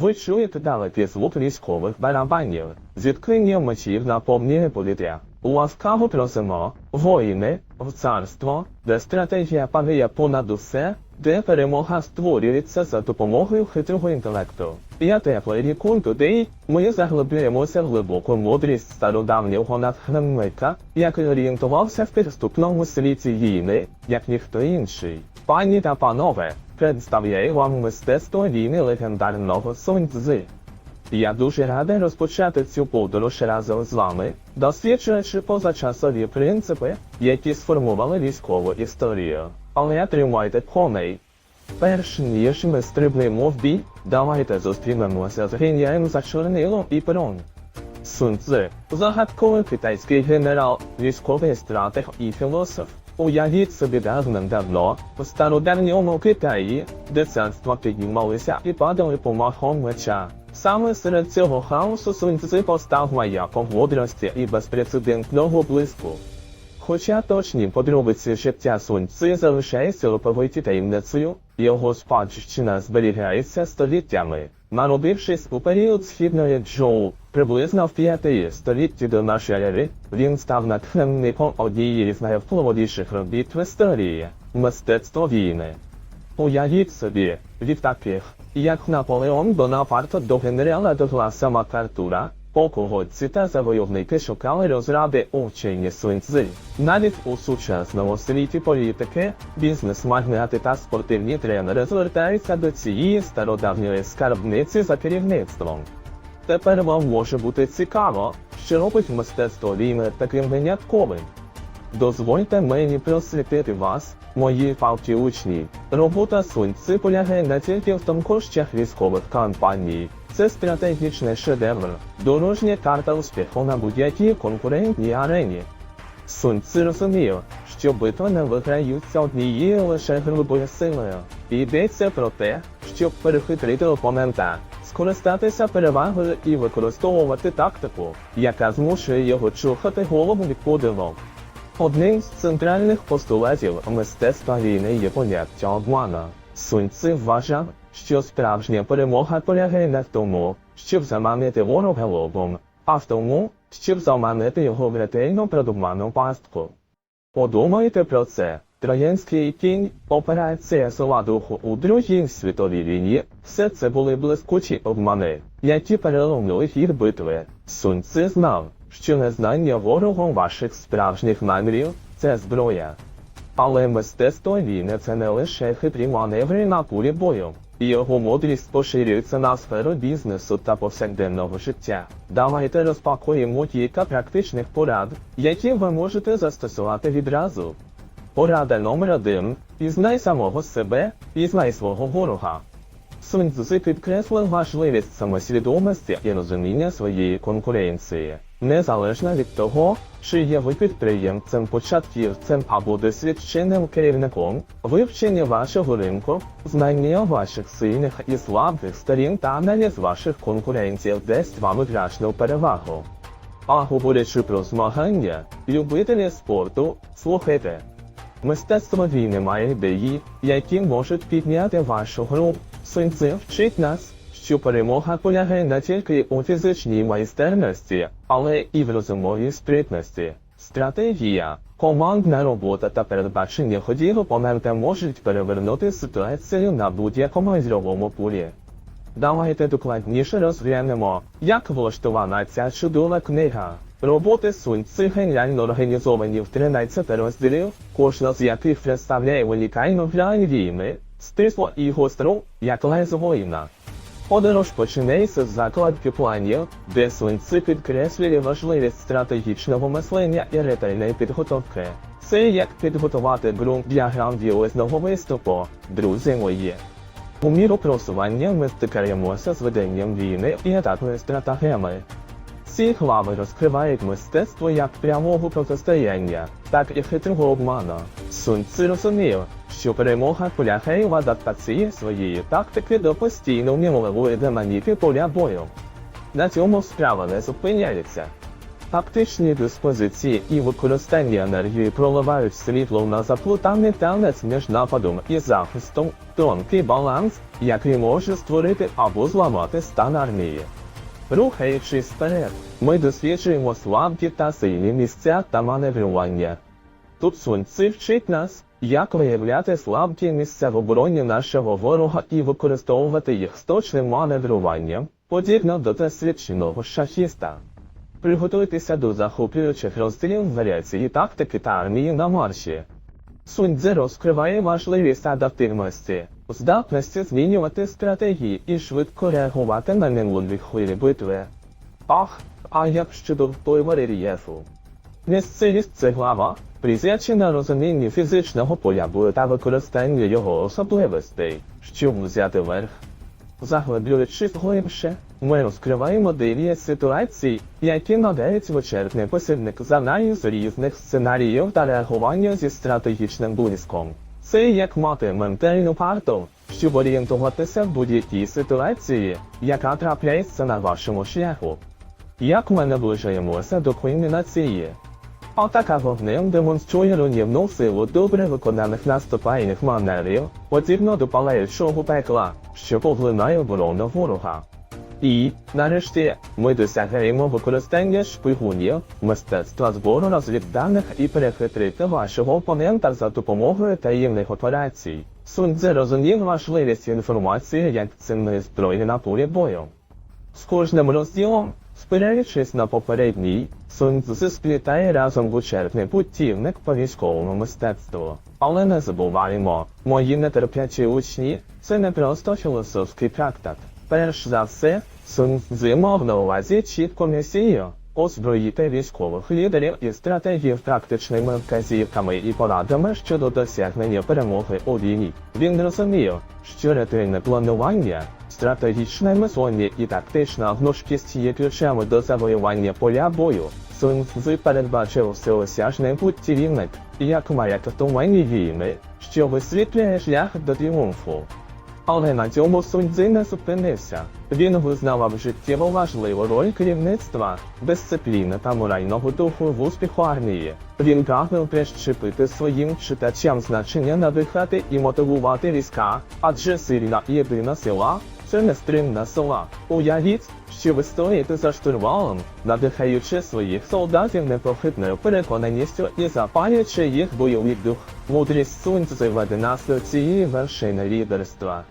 Ви чуєте далекий звук військових барабанів, зіткнення мечів наповнює повітря. Ласкаво просимо, воїни, в царство, де стратегія панує понад усе, де перемога створюється за допомогою хитрого інтелекту. Я теплий рікун туди, ми заглиблюємося в глибоку мудрість стародавнього натхненника, який орієнтувався в підступному світі війни, як ніхто інший. Пані та панове, представляю вам мистецтво війни легендарного Сунь Цзи. Я дуже радий розпочати цю подорож разом з вами, досліджуючи позачасові принципи, які сформували військову історію. Але тримайте коней. Перш ніж ми стрибнемо в бій, давайте зустрінемося з генієм за чорнилом і пером. Сун Цзи – загадковий китайський генерал, військовий стратег і філософ. Уявіть собі давним-давно, в стародавньому Китаї, де царства піднімалися і падали помахом меча. Саме серед цього хаосу Сунь Цзи постав маяком мудрості і безпрецедентного блиску. Хоча точні подробиці життя Сунь Цзи залишаються оповиті таємницею, його спадщина зберігається століттями. Народившись у період східної Джоу, приблизно в 5 столітті до нашої ери, він став натхненником однієї з найвпливовіших робіт в історії – мистецтво війни. Уявіть собі, від таких, як Наполеон Бонапарт до генерала Догласа Макартура, полководці та завойовники шукали розради у вченні Сунь Навіть у сучасному світі політики, бізнес-магнати та спортивні тренери звертаються до цієї стародавньої скарбниці за керівництвом. Тепер вам може бути цікаво, що робить мистецтво війни таким винятковим. Дозвольте мені просвітити вас, мої палки учні. Робота Сунь полягає не тільки в тонкощах військових кампаній. Це стратегічний шедевр, дорожня карта успіху на будь-якій конкурентній арені. Сунь Цзи розумів, що битви не виграються однією лише грубою силою. Йдеться про те, щоб перехитрити опонента, скористатися перевагою і використовувати тактику, яка змушує його чухати голову від подиву. Одним з центральних постулатів мистецтва війни є поняття обмана. Сунь Цзи вважав, що справжня перемога полягає не в тому, щоб заманити ворога лобом, а в тому, щоб заманити його в ретельно продуману пастку. Подумайте про це. Троянський кінь, операція села духу у Другій світовій війні, все це були блискучі обмани, які переломили хід битви. Сунь Цзи знав, що незнання ворогом ваших справжніх намірів це зброя. Але мистецтво війни це не лише хитрі маневри на полі бою. Його мудрість поширюється на сферу бізнесу та повсякденного життя. Давайте розпакуємо кілька практичних порад, які ви можете застосувати відразу. Порада номер один. Пізнай самого себе, пізнай свого ворога. Сунь підкреслив важливість самосвідомості і розуміння своєї конкуренції. Незалежно від того, чи є ви підприємцем, початківцем або досвідченим керівником, вивчення вашого ринку, знання ваших сильних і слабких сторін та аналіз ваших конкурентів дасть вам виграшну перевагу. А говорячи про змагання, любителі спорту, слухайте. Мистецтво війни має ідеї, які можуть підняти вашу гру. Цзи вчить нас, що перемога полягає не тільки у фізичній майстерності, але і в розумовій спритності. Стратегія, командна робота та передбачення ходів опонента можуть перевернути ситуацію на будь-якому ігровому полі. Давайте докладніше розглянемо, як влаштована ця чудова книга. Роботи Сунь Цзи геніально організовані в 13 розділів, кожна з яких представляє унікальну грань війни, стисло і гостру, як лезо воїна. Подорож починається з закладки планів, де Цзи підкреслює важливість стратегічного мислення і ретельної підготовки. Це як підготувати ґрунт для грандіозного виступу, друзі мої. У міру просування ми стикаємося з веденням війни і етапними стратегіями. Ці глави розкривають мистецтво як прямого протистояння, так і хитрого обману. Сунь Цзи розумів, що перемога полягає в адаптації своєї тактики до постійно мінливої динаміки поля бою. На цьому справа не зупиняється. Тактичні диспозиції і використання енергії проливають світло на заплутаний танець між нападом і захистом, тонкий баланс, який може створити або зламати стан армії. Рухаючись вперед, ми досліджуємо слабкі та сильні місця та маневрування. Тут Сунь Ци вчить нас, як виявляти слабкі місця в обороні нашого ворога і використовувати їх з точним маневруванням, подібно до досвідченого шахіста. Приготуйтеся до захоплюючих розділів варіації тактики та армії на марші. Сунь розкриває важливість адаптивності, здатності змінювати стратегії і швидко реагувати на минулі хвилі битви. Ах, а як щодо впливу рельєфу? Місцевість це глава, присвячена розумінню фізичного бою та використанню його особливостей, щоб взяти верх. Заглиблюючись глибше, ми розкриваємо дев'ять ситуацій, які надають вичерпний посібник за аналіз різних сценаріїв та реагування зі стратегічним блиском. Це як мати ментальну карту, щоб орієнтуватися в будь-якій ситуації, яка трапляється на вашому шляху. Як ми наближаємося до кульмінації? Атака вогнем демонструє руйнівну силу добре виконаних наступальних маневрів, подібно до палаючого пекла, що поглинає оборону ворога. І, нарешті, ми досягаємо використання шпигунів, мистецтва збору розвідданих і перехитрити вашого опонента за допомогою таємних операцій. Сунь Цзи розумів важливість інформації як цінної зброї на полі бою. З кожним розділом, спираючись на попередній, Сунь Цзи сплітає разом вичерпний путівник по військовому мистецтву. Але не забуваємо, мої нетерплячі учні це не просто філософський трактат. Перш за все, Сунь Цзи мав на увазі чітко місію, озброїти військових лідерів і стратегів практичними вказівками і порадами щодо досягнення перемоги у війні. Він розумів, що ретельне планування, стратегічне мислення і тактична гнучкість є ключами до завоювання поля бою. Сунь Цзи передбачив всеосяжний путівник, як маяк туманні війни, що висвітлює шлях до тріумфу. Але на цьому Сунь Цзи не зупинився. Він визнавав життєво важливу роль керівництва, дисципліни та морального духу в успіху армії. Він прагнув прищепити своїм читачам значення надихати і мотивувати війська, адже сильна єдина сила це нестримна сила. Уявіть, що ви стоїте за штурвалом, надихаючи своїх солдатів непохитною переконаністю і запалюючи їх бойовий дух. Мудрість Сунь Цзи веде нас до цієї вершини лідерства.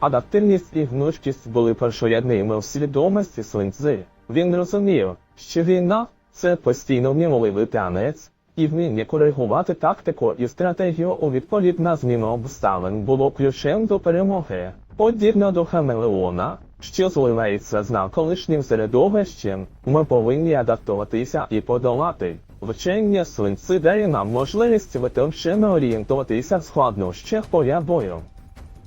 Адаптивність і гнучкість були першорядними у свідомості Сунь Цзи. Він розумів, що війна це постійно вміливий танець, і вміння коригувати тактику і стратегію у відповідь на зміну обставин було ключем до перемоги. Подібно до Хамелеона, що зливається з навколишнім середовищем, ми повинні адаптуватися і подолати. Вчення Цзи дає нам можливість витовчено орієнтуватися в складнощах поля бою.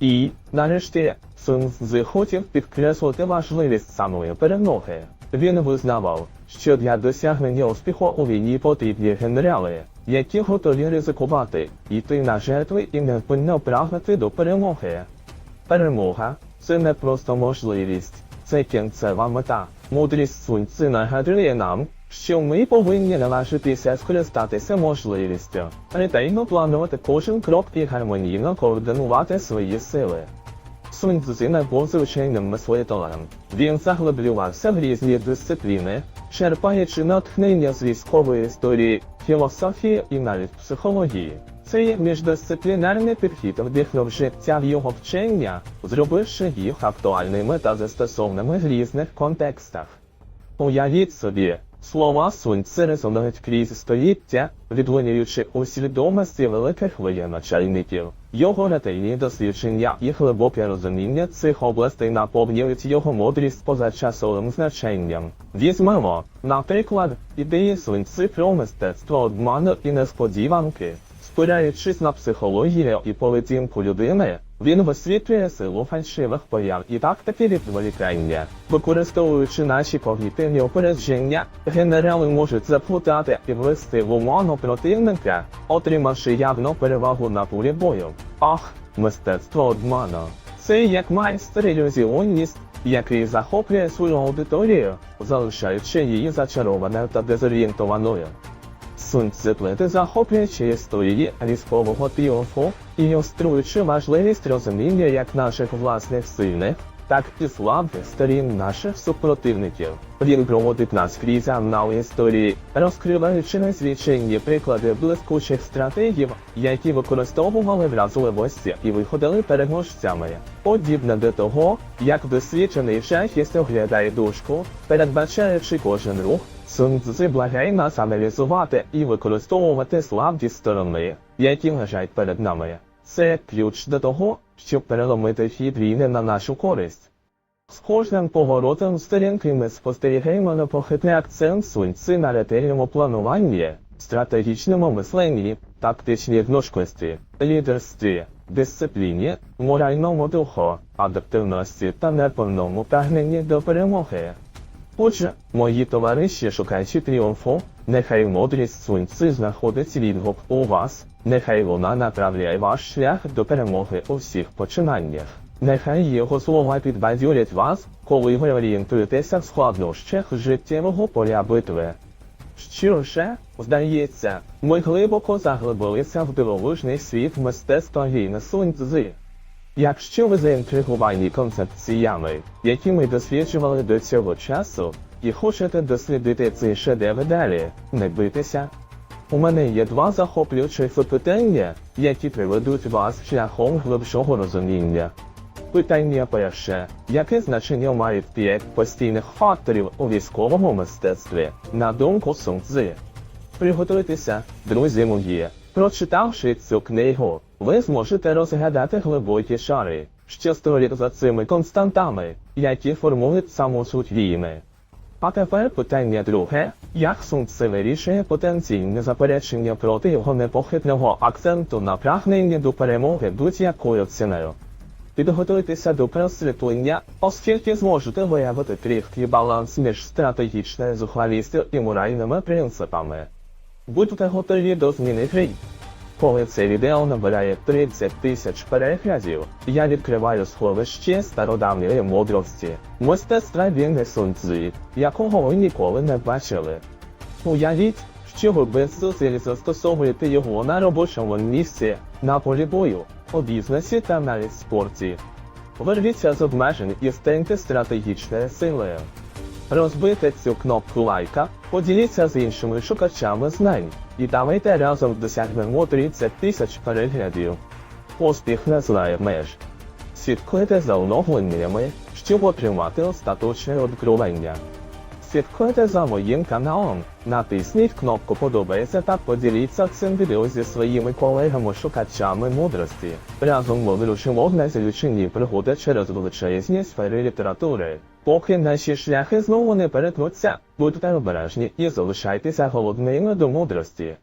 І, нарешті, Сундзи хотів підкреслити важливість самої перемоги. Він визнавав, що для досягнення успіху у війні потрібні генерали, які готові ризикувати, йти на жертви і невпинно прагнути до перемоги. Перемога це не просто можливість, це кінцева мета. Мудрість Сунь нагадує нам, що ми повинні наважитися скористатися можливістю, ретельно планувати кожен крок і гармонійно координувати свої сили. Сунь Цзи не був звичайним мислителем. Він заглиблювався в різні дисципліни, черпаючи натхнення з військової історії, філософії і навіть психології. Цей міждисциплінарний підхід вдихнув життя в його вчення, зробивши їх актуальними та застосовними в різних контекстах. Уявіть собі, слова Цзи резонують крізь століття, відлунюючи у свідомості великих воєначальників. Його ретельні дослідження і глибоке розуміння цих областей наповнюють його мудрість позачасовим значенням. Візьмемо, наприклад, ідеї Сунь про мистецтво обману і несподіванки. Спираючись на психологію і поведінку людини, він висвітлює силу фальшивих появ і тактики відволікання. Використовуючи наші когнітивні опередження, генерали можуть заплутати і ввести в оману противника, отримавши явну перевагу на полі бою. Ах, мистецтво обману. Це як майстер ілюзіоніст, який захоплює свою аудиторію, залишаючи її зачарованою та дезорієнтованою. Сунь Цзи плете захоплюючи історії військового тріумфу і ілюструючи важливість розуміння як наших власних сильних, так і слабких сторін наших супротивників. Він проводить нас крізь аналіз історії, розкриваючи незвичайні приклади блискучих стратегів, які використовували вразливості і виходили переможцями. Подібне до того, як досвідчений шахіст оглядає дужку, передбачаючи кожен рух, Сун Цзи благає нас аналізувати і використовувати слабкі сторони, які лежать перед нами. Це ключ до того, щоб переломити хід війни на нашу користь. З кожним поворотом сторінки ми спостерігаємо непохитний акцент суньци на ретельному плануванні, стратегічному мисленні, тактичній гнучкості, лідерстві, дисципліні, моральному духу, адаптивності та неповному прагненні до перемоги. Отже, мої товариші шукаючи тріумфу, нехай мудрість суньци знаходить відгук у вас, нехай вона направляє ваш шлях до перемоги у всіх починаннях. Нехай його слова підбадьорять вас, коли ви орієнтуєтеся в складнощах життєвого поля битви. Що ж, здається, ми глибоко заглибилися в дивовижний світ мистецтва війни Сунь Цзи. Якщо ви заінтриговані концепціями, які ми досліджували до цього часу, і хочете дослідити цей шедевр далі, не бийтеся. У мене є два захоплюючі запитання, які приведуть вас шляхом глибшого розуміння. Питання перше. Яке значення мають п'ять постійних факторів у військовому мистецтві, на думку Сунг Цзи? Приготуйтеся, друзі мої. Прочитавши цю книгу, ви зможете розгадати глибокі шари, що стоять за цими константами, які формують саму суть війни. А тепер питання друге. Як Цзи вирішує потенційне заперечення проти його непохитного акценту на прагнення до перемоги будь-якою ціною? Підготуйтеся до просвітлення, оскільки зможете виявити трішки баланс між стратегічною зухвалістю і моральними принципами. Будьте готові до зміни гри. Коли це відео набирає 30 тисяч переглядів, я відкриваю сховище стародавньої мудрості, мистецтва Вінни Сун Цзи, якого ви ніколи не бачили. Уявіть, що ви без зусиль застосовуєте його на робочому місці, на полі бою, у бізнесі та навіть спорті. Вирвіться з обмежень і станьте стратегічною силою. Розбийте цю кнопку лайка, поділіться з іншими шукачами знань, і давайте разом досягнемо 30 тисяч переглядів. Успіх не знає меж. Слідкуйте за оновленнями, щоб отримати остаточне откровення. Слідкуйте за моїм каналом, натисніть кнопку подобається та поділіться цим відео зі своїми колегами-шукачами мудрості. Разом ми вирушимо в незлічені пригоди через величезні сфери літератури. Поки наші шляхи знову не перетнуться, будьте обережні і залишайтеся голодними до мудрості.